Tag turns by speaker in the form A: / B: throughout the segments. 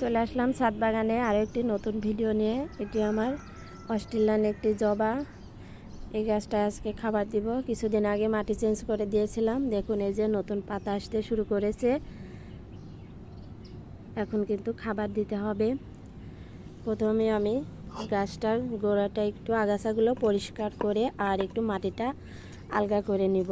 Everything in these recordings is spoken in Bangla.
A: চলে আসলাম ছাদ বাগানে আরও একটি নতুন ভিডিও নিয়ে। এটি আমার অস্ট্রেলিয়ান একটি জবা। এই গাছটা আজকে খাবার দিব। কিছুদিন আগে মাটি চেঞ্জ করে দিয়েছিলাম। দেখুন, এই যে নতুন পাতা আসতে শুরু করেছে। এখন কিন্তু খাবার দিতে হবে। প্রথমে আমি গাছটার গোড়াটা একটু আগাছাগুলো পরিষ্কার করে আর একটু মাটিটা আলগা করে নিব।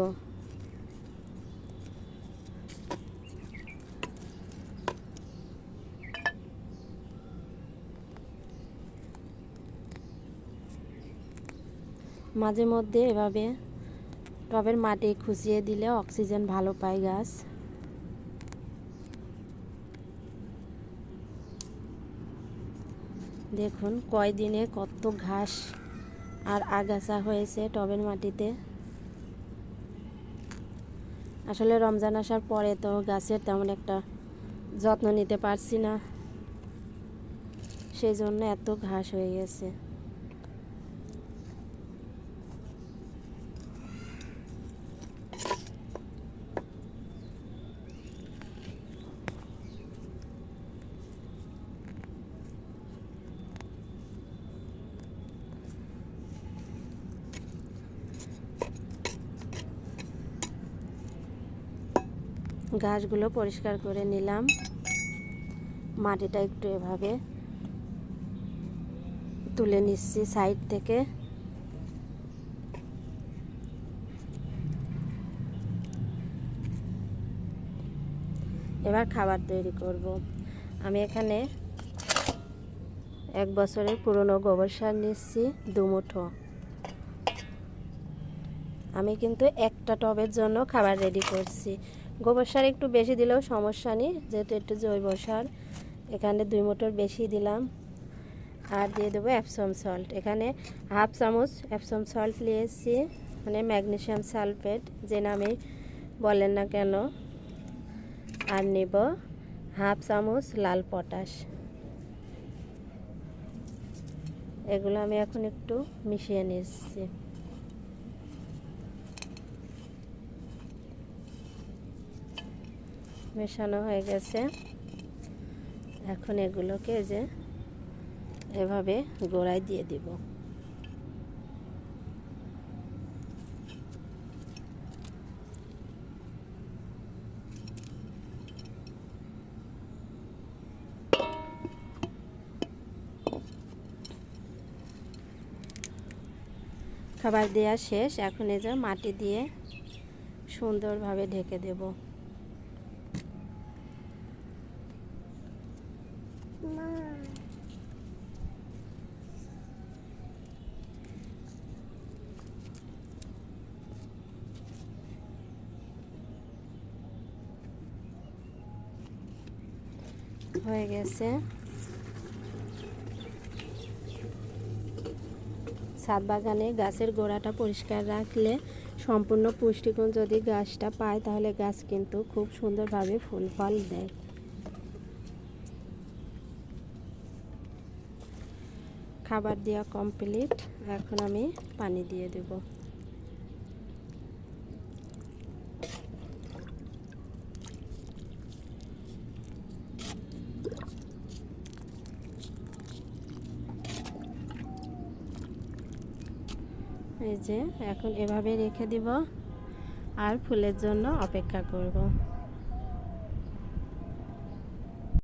A: মাঝে মধ্যে এভাবে টবের মাটি খুঁচিয়ে দিলে অক্সিজেন ভালো পায় গাছ। দেখুন কয়দিনে কত ঘাস আর আগাছা হয়েছে টবের মাটিতে। আসলে রমজান আসার পরে তো গাছের তেমন একটা যত্ন নিতে পারছি না। সেই জন্য এত ঘাস হয়ে গেছে। গাছগুলো পরিষ্কার করে নিলাম। মাটিটা একটু এভাবে তুলে নিচ্ছি সাইড থেকে। এবার খাবার তৈরি করব। আমি এখানে এক বছরের পুরনো গোবর সার নিচ্ছি, দুমুঠো। আমি কিন্তু একটা টবের জন্য খাবার রেডি করছি। গোবর সার একটু বেশি দিলেও সমস্যা নেই, যেহেতু একটু জৈব সার। এখানে দুই মোটর বেশি দিলাম। আর দিয়ে দেবো অ্যাপসম সল্ট এখানে হাফ চামচ অ্যাপসম সল্ট নিয়েছি মানে ম্যাগনেশিয়াম সালফেট, যে নামে বলেন না কেন। আর নেব হাফ চামচ লাল পটাশ। এগুলো আমি এখন একটু মিশিয়ে নিচ্ছি। মেশানো হয়ে গেছে। এখন এগুলোকে যে এভাবে গোড়ায় দিয়ে দিব। খাবার দেওয়া শেষ। এখন এই যে মাটি দিয়ে সুন্দরভাবে ঢেকে দেবো। হয়ে গেছে। ছাদ বাগানে গাছের গোড়াটা পরিষ্কার রাখলে সম্পূর্ণ পুষ্টিগুণ যদি গাছটা পায়, তাহলে গাছ কিন্তু খুব সুন্দরভাবে ফুল ফল দেয়। খাবার দেওয়া কমপ্লিট এখন আমি পানি দিয়ে দেবো। এই যে, এখন এভাবে রেখে দিব, আর ফুলের জন্য অপেক্ষা করব।